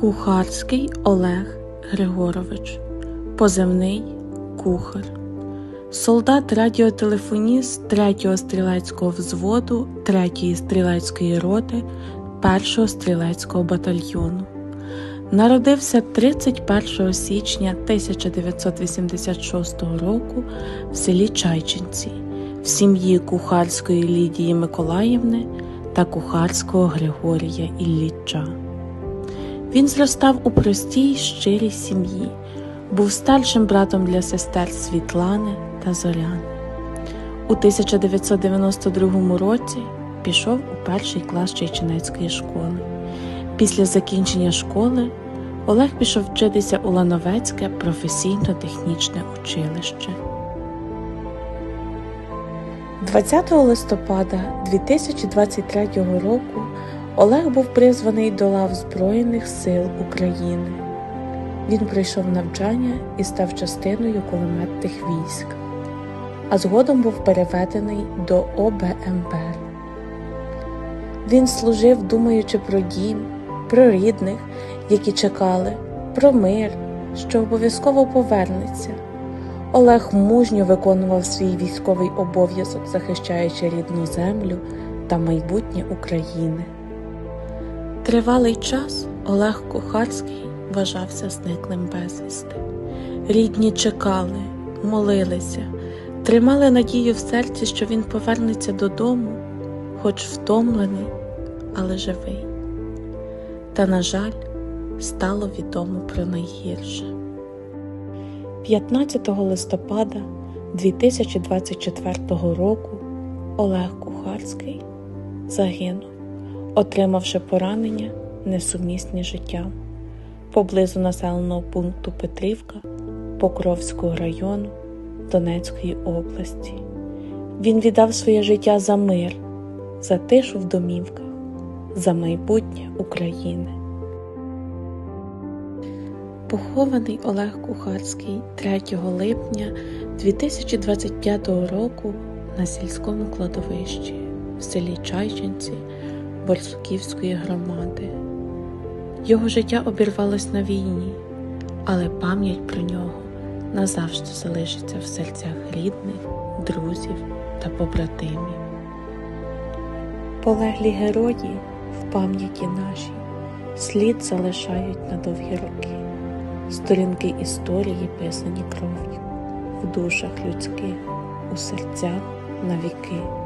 Кухарський Олег Григорович, позивний кухар, солдат радіотелефоніст 3-го стрілецького взводу 3-ї стрілецької роти 1-го стрілецького батальйону. Народився 31 січня 1986 року в селі Чайчинці в сім'ї кухарської Лідії Миколаївни та кухарського Григорія Ілліча. Він зростав у простій, щирій сім'ї, був старшим братом для сестер Світлани та Зоряни. У 1992 році пішов у перший клас Чайчинецької школи. Після закінчення школи Олег пішов вчитися у Лановецьке професійно-технічне училище. 20 листопада 2023 року Олег був призваний до лав Збройних сил України. Він пройшов навчання і став частиною кулеметних військ, а згодом був переведений до ОБМБ. Він служив, думаючи про дім, про рідних, які чекали, про мир, що обов'язково повернеться. Олег мужньо виконував свій військовий обов'язок, захищаючи рідну землю та майбутнє України. Тривалий час Олег Кухарський вважався зниклим безвісти. Рідні чекали, молилися, тримали надію в серці, що він повернеться додому, хоч втомлений, але живий. Та, на жаль, стало відомо про найгірше. 15 листопада 2024 року Олег Кухарський загинув, отримавши поранення несумісні життям поблизу населеного пункту Петрівка Покровського району Донецької області. Він віддав своє життя за мир, за тишу в домівках, за майбутнє України. Похований Олег Кухарський 3 липня 2025 року на сільському кладовищі в селі Чайчинці Борсуківської громади. Його життя обірвалось на війні, але пам'ять про нього назавжди залишиться в серцях рідних, друзів та побратимів. Полеглі герої в пам'яті нашій слід залишають на довгі роки. Сторінки історії писані кров'ю, в душах людських, у серцях на віки.